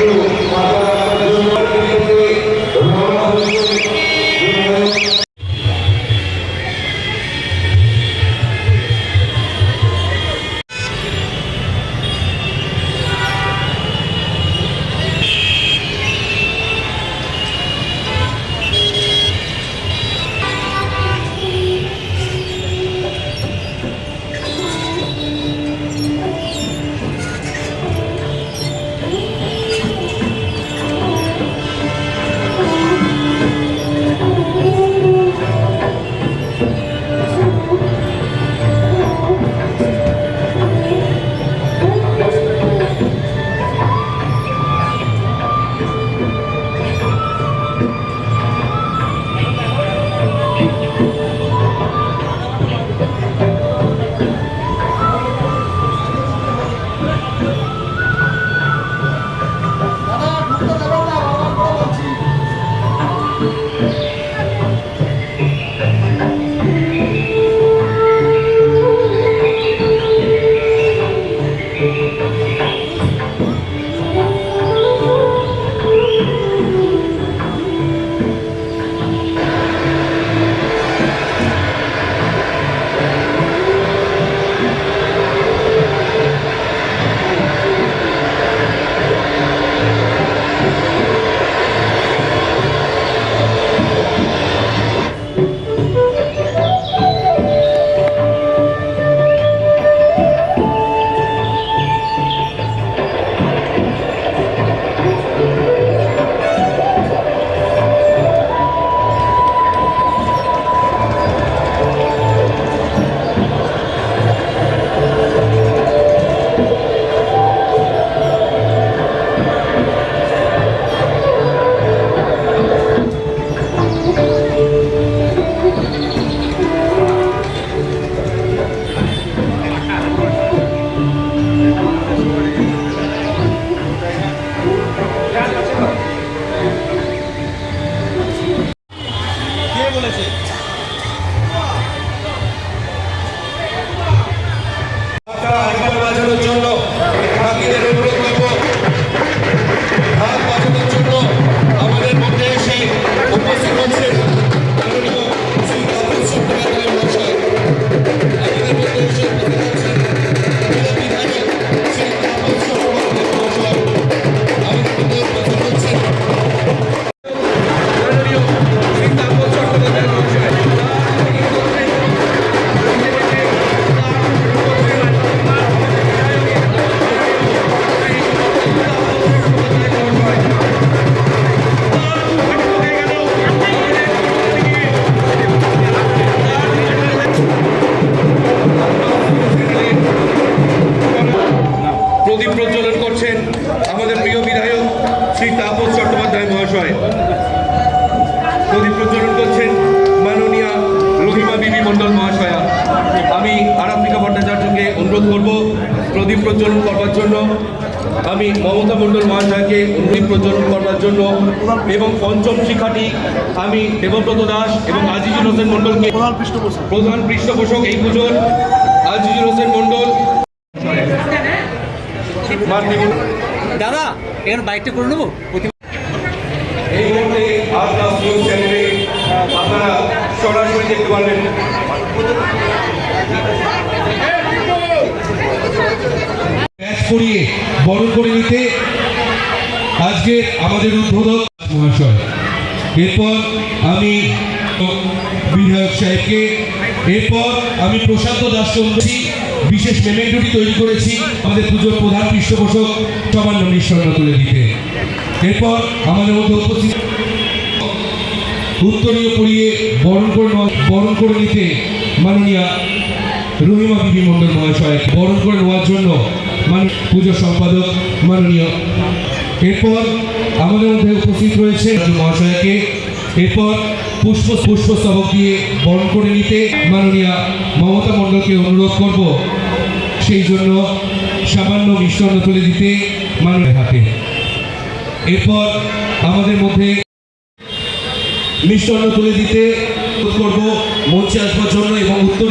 কে মণ্ডল মহাশয়া আমি আরাত্মিকা ভট্টাচার্যকে অনুরোধ করব প্রদীপ প্রজ্বলন করবার জন্য। আমি মমতা মণ্ডল মহাশয়কে প্রদীপ প্রজ্বলন করবার জন্য এবং পঞ্চম শিক্ষাটি আমি দেবব্রত দাস এবং আজিজুল হোসেন মণ্ডলকে প্রধান পৃষ্ঠপোষক। প্রধান পৃষ্ঠপোষক এই পুজোর আজিজুল হোসেন মণ্ডল। দাদা এখানে বাইকটা করে নেব? এই মুহূর্তে আপনারা সরাসরি দেখতে পারবেন পরিয়ে করে নিতে আজকে আমাদের উদ্বোধক মহাশয়। এরপর আমি বিধায়ক সাহেবকে, এরপর আমি প্রশান্ত দাস চন্দ্রী বিশেষ মেমেন্টোটি তৈরি করেছি, আমাদের পুজোর প্রধান পৃষ্ঠপোষক সামান্য নিঃস্বর্ণ তুলে দিতে। এরপর আমাদের মধ্যে উত্তরীয় পরিয়ে বরণ করে বরণ করে নিতে মাননীয়া রহিমা বিবি মণ্ডল মহাশয় বরণ করে নেওয়ার জন্য মান পুজো সম্পাদক মাননীয়। এরপর আমাদের মধ্যে উপস্থিত রয়েছে মহাশয়কে। এরপর পুষ্প পুষ্পস্তবক দিয়ে বরণ করে নিতে মাননীয়া মমতা মণ্ডলকে অনুরোধ করব। সেই জন্য সামান্য মিশ্রণ তুলে দিতে মাননীয় হাতে। এরপর আমাদের মধ্যে মিষ্টান্ন তুলে দিতে করব, মঞ্চে আসবার জন্য এবং উত্তর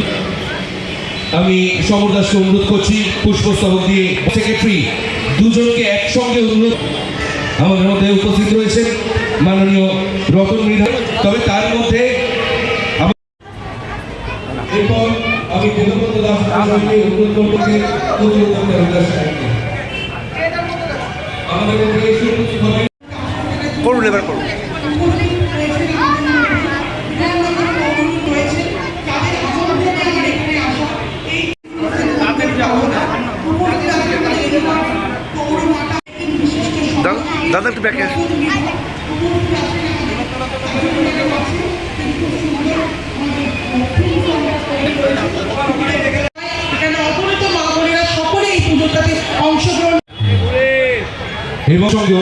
আমি সমর দাসকে অনুরোধ করছি, পুষ্পস্তবক দিয়ে। সেক্রেটারি, দুজনকে একসঙ্গে অনুরোধ আমাদের মধ্যে উপস্থিত রয়েছেন মাননীয় রতন মৃধা। তবে তার মধ্যে এরপর আমি দেবব্রত দাস অনুরোধ করব যে। আমাদের করুন এবার করুন। দাদা একটু ব্যাকে এবং সঙ্গে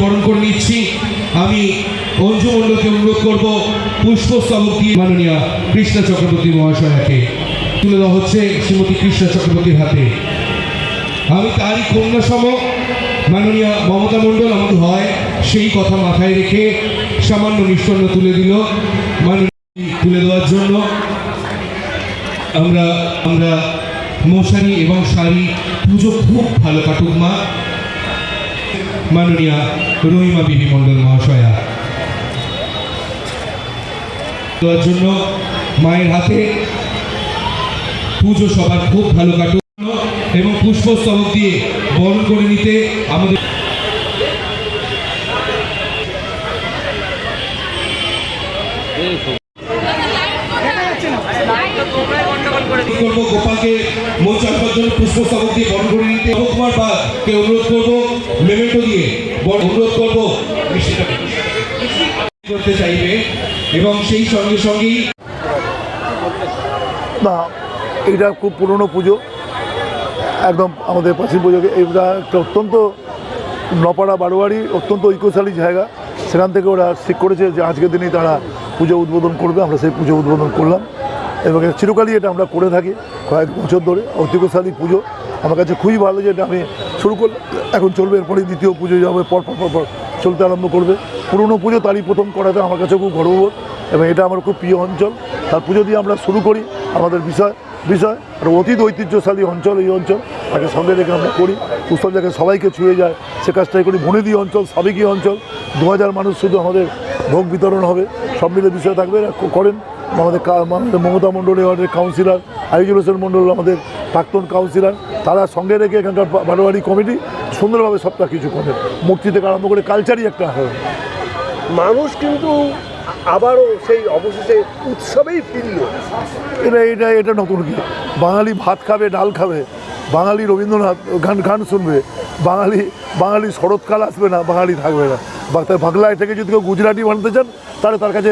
করণ করে নিচ্ছি। আমি অঞ্জু মণ্ডলকে অনুরোধ করব পুষ্পস্তবক দিয়ে মাননীয় কৃষ্ণা চক্রবর্তী মহাশয়াকে। তুলে দেওয়া হচ্ছে শ্রীমতী কৃষ্ণা চক্রবর্তীর হাতে। আমি তারই কন্যা সম মাননীয় মমতা মণ্ডল, আমাকে হয় সেই কথা মাথায় রেখে সামান্য মিষ্টান্ন তুলে দিল। মাননীয় তুলে দেওয়ার জন্য আমরা আমরা মশারি এবং শাড়ি পুজো খুব ভালো কাটুক, মা। মাননীয়া রহিমা বিবি মণ্ডল মহাশয়া। দেওয়ার জন্য মায়ের হাতে পুজো সবার খুব ভালো কাটুক। এবং পুষ্পস্তবক দিয়ে বরণ করে নিতে আমাদের করে নিতে চাইবে এবং সেই সঙ্গে সঙ্গেই না, এটা খুব পুরনো পুজো। একদম আমাদের প্রাচীন পুজোকে এটা একটা অত্যন্ত নপাড়া বারোয়ারি, অত্যন্ত ঐক্যশালী জায়গা। সেখান থেকে ওরা ঠিক করেছে যে আজকের দিনেই তারা পুজো উদ্বোধন করবে। আমরা সেই পুজো উদ্বোধন করলাম। এবং চিরকালই এটা আমরা করে থাকি কয়েক বছর ধরে। ঐতিহ্যশালী পুজো। আমার কাছে খুবই ভালো যে এটা আমি শুরু করলাম। এখন চলবে এরপরে দ্বিতীয় পুজো যাবে, পর পর পর চলতে আরম্ভ করবে। পুরনো পুজো তারই প্রথম করাতে আমার কাছে খুব গর্ববোধ। এবং এটা আমার খুব প্রিয় অঞ্চল। তার পুজো দিয়ে আমরা শুরু করি। আমাদের বিষয় বিষয় আর অতীত ঐতিহ্যশালী অঞ্চল, এই অঞ্চল তাকে সঙ্গে রেখে আমরা করি। উৎসব জায়গায় সবাইকে ছুঁয়ে যায়, সে কাজটাই করি। বনেদি অঞ্চল, সাবেকি অঞ্চল দু হাজার মানুষ শুধু আমাদের ভোগ বিতরণ হবে। সব মিলে বিষয় থাকবে। করেন আমাদের মমতা মণ্ডল আমাদের কাউন্সিলর আইজুল হোসেন মণ্ডল আমাদের প্রাক্তন কাউন্সিলর তারা সঙ্গে রেখে এখানকার বারোয়ারি কমিটি সুন্দরভাবে সবটা কিছু করেন। মূর্তি থেকে আরম্ভ করে কালচারই একটা হয়। মানুষ কিন্তু আবারও সেই অবশেষে উৎসবেই ফিরল। এটা এটা এটা নতুন কি? বাঙালি ভাত খাবে, ডাল খাবে। বাঙালি রবীন্দ্রনাথ গান গান শুনবে। বাঙালি বাঙালি শরৎকাল আসবে না, বাঙালি থাকবে না। বা তার বাংলায় থেকে যদি কেউ গুজরাটি বানাতে চান, তাহলে তার কাছে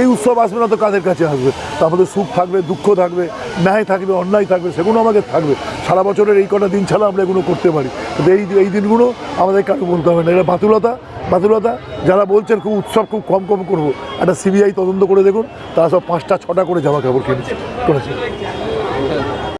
এই উৎসব আসবে না তো কাদের কাছে আসবে? তা আমাদের সুখ থাকবে, দুঃখ থাকবে, ন্যায় থাকবে, অন্যায় থাকবে, সেগুলো আমাদের থাকবে। সারা বছরের এই কটা দিন ছাড়া আমরা এগুলো করতে পারি। কিন্তু এই এই দিনগুলো আমাদের কারও বলতে হবে না। এটা বাতুলতা বাতুলতা, যারা বলছেন খুব উৎসব খুব কম কম করব। একটা সিবিআই তদন্ত করে দেখুন, তারা সব পাঁচটা, ছটা করে জামা কাপড় কিনেছে। করেছে।